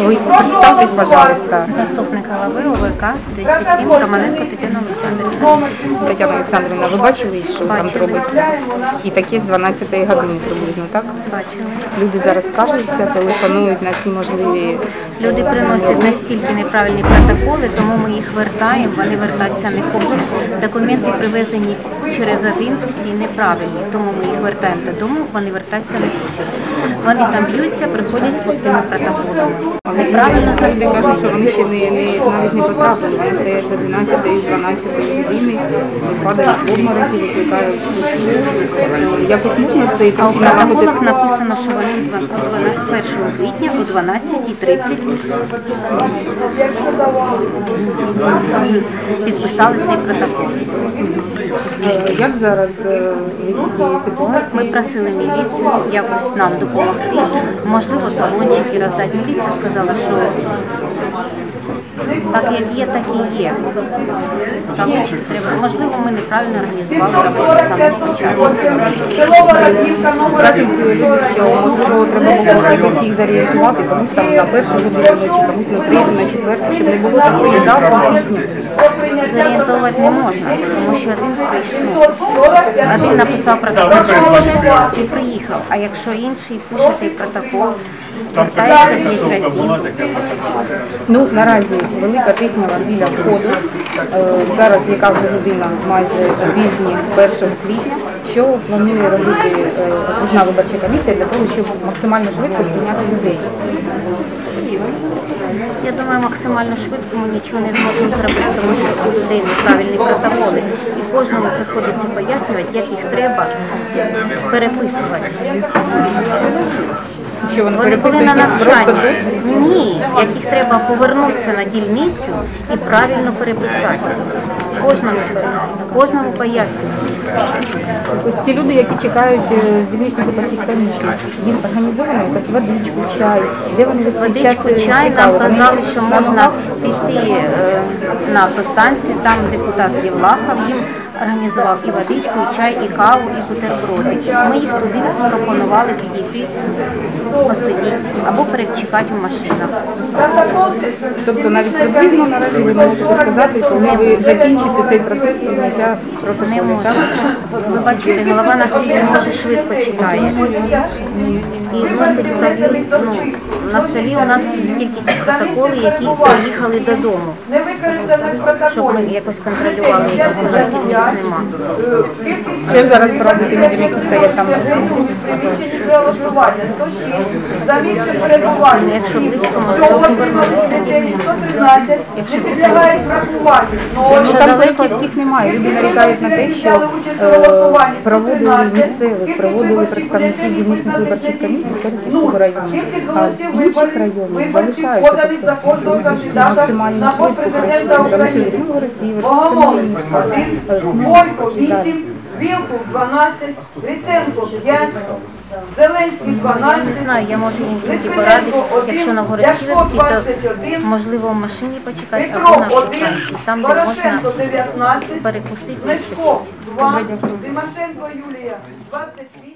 Ви представтесь, пожалуйста, Заступник голови ОВК 207 Романенко Тетяна Олександрівна. Тетяна Олександрівна, ви бачили, що там Бачили. робиться? І таке з 12-ї години приблизно, так? Бачили. Люди зараз скаржаться, телефонують на всі можливі. Люди приносять настільки неправильні протоколи, тому ми їх вертаємо, вони вертатися не хочуть. Документи привезені через один, всі неправильні, тому ми їх вертаємо додому, вони вертатися не хочуть. Вони там б'ються, приходять з пустими протоколами. Але правильно завжди кажуть, що вони ще не, не навіть не потрапили. Вони стоять до 12 і 12 години, падають в обмороки, викликають. Якось можна цей А у протоколах написано, що вони два- о 12 1 квітня о 12.30 підписали цей протокол. Як зараз е? Ми просили міліцію якось нам допомогти. Можливо, талончики роздати. Міліція сказала, що так як є, так і є. Талончики треба. Можливо, ми неправильно організували роботу саме початку. Кажуть, що можливо треба було якось їх зорієнтувати, комусь там на першу годину ночі, комусь на третю, на четверту, щоб не було там поїдав. Зорієнтувати не можна, тому що один прийшов, один написав протокол і приїхав. А якщо інший пише той протокол, вертається п'ять разів. Ну, наразі велика тиснява біля входу. Е, Зараз яка вже година майже пізні 1 квітня. Що планує робити е, окружна виборча комісія для того, щоб максимально швидко прийняти людей? Я думаю, максимально швидко ми нічого не зможемо зробити, тому що у людей неправильні протоколи. І кожному приходиться пояснювати, як їх треба переписувати. Що вони, Вони були на навчанні. Ні, як їх треба повернутися на дільницю і правильно переписати. Кожному, кожному пояснювати. Ось ті люди, які чекають е, виборчих комісій, їм організовано якась водичку, чай, де вони Водичку, чай нам казали, що можна піти е, на автостанцію, там депутат Євлахов їм організував і водичку, і чай, і каву, і бутерброди. Ми їх туди пропонували підійти, посидіти або перечекати в машинах. Тобто навіть приблизно наразі ви можете сказати, коли ви закінчите цей процес прийняття Не можу. Ви бачите, голова наскільки може швидко читає. І носить ну, на столі у нас тільки ті протоколи, які приїхали додому. Щоб ми якось контролювали, дільниць нема. Що зараз порадити людям, які стоять там? За місце перебування. Ну, якщо близько, можливо, повернутися на дільницю. Якщо це Підлягають врахуванню. Ну, Якщо Там поліцейських немає. Люди нарікають на те, що е, проводили місцевих, проводили представників дільничних виборчих комісій Харківського району, Кількість а з голосів інших виборців районів залишаються. Тобто пост швидко президента пройшли. Новгородці, Богомолець Верховний, 1, Бойко 8, Вілку 12, Гриценко 5, Зеленський 12, не знаю, я можу їм тільки порадити, якщо на Городцівській, то 21, можливо в машині почекати або на Петров 1, автостанції, там де можна Порошенко 19, перекусити. Лешко 2, Тимошенко Юлія 28,